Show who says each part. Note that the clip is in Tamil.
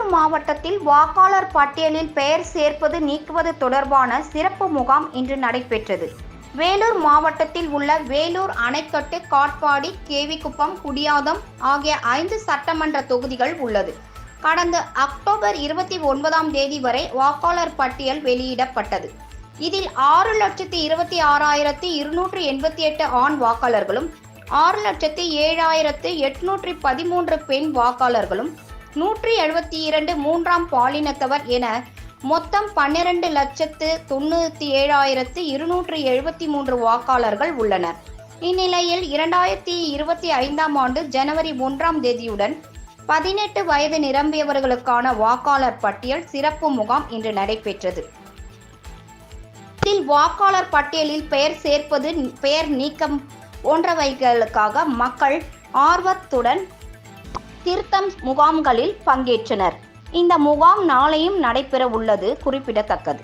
Speaker 1: வேலூர் மாவட்டத்தில் வாக்காளர் பட்டியலில் பெயர் சேர்ப்பது நீக்குவது தொடர்பான சிறப்பு முகாம் இன்று நடைபெற்றது. வேலூர் மாவட்டத்தில் உள்ள வேலூர் அணைக்கட்டு காட்பாடி கேவிக்குப்பம் குடியாதம் ஆகிய ஐந்து சட்டமன்ற தொகுதிகள் உள்ளது. கடந்த அக்டோபர் இருபத்தி ஒன்பதாம் தேதி வரை வாக்காளர் பட்டியல் வெளியிடப்பட்டது. இதில் ஆறு லட்சத்தி இருபத்தி ஆறாயிரத்தி இருநூற்றி எண்பத்தி எட்டு ஆண் வாக்காளர்களும் ஆறு லட்சத்தி ஏழாயிரத்து எட்நூற்றி பதிமூன்று பெண் வாக்காளர்களும் நூற்றி எழுபத்தி இரண்டு மூன்றாம் பாலினத்தவர் என மொத்தம் பன்னிரண்டு லட்சத்து தொண்ணூற்றி ஏழாயிரத்து இருநூற்றி எழுபத்தி மூன்று வாக்காளர்கள் உள்ளனர். இந்நிலையில் இரண்டாயிரத்தி இருபத்தி ஐந்தாம் ஆண்டு ஜனவரி ஒன்றாம் தேதியுடன் பதினெட்டு வயது நிரம்பியவர்களுக்கான வாக்காளர் பட்டியல் சிறப்பு முகாம் இன்று நடைபெற்றது. இதில் வாக்காளர் பட்டியலில் பெயர் சேர்ப்பது பெயர் நீக்கம் போன்றவைகளுக்காக மக்கள் ஆர்வத்துடன் திருத்தம் முகாம்களில் பங்கேற்றனர். இந்த முகாம் நாளையும் நடைபெற உள்ளது குறிப்பிடத்தக்கது.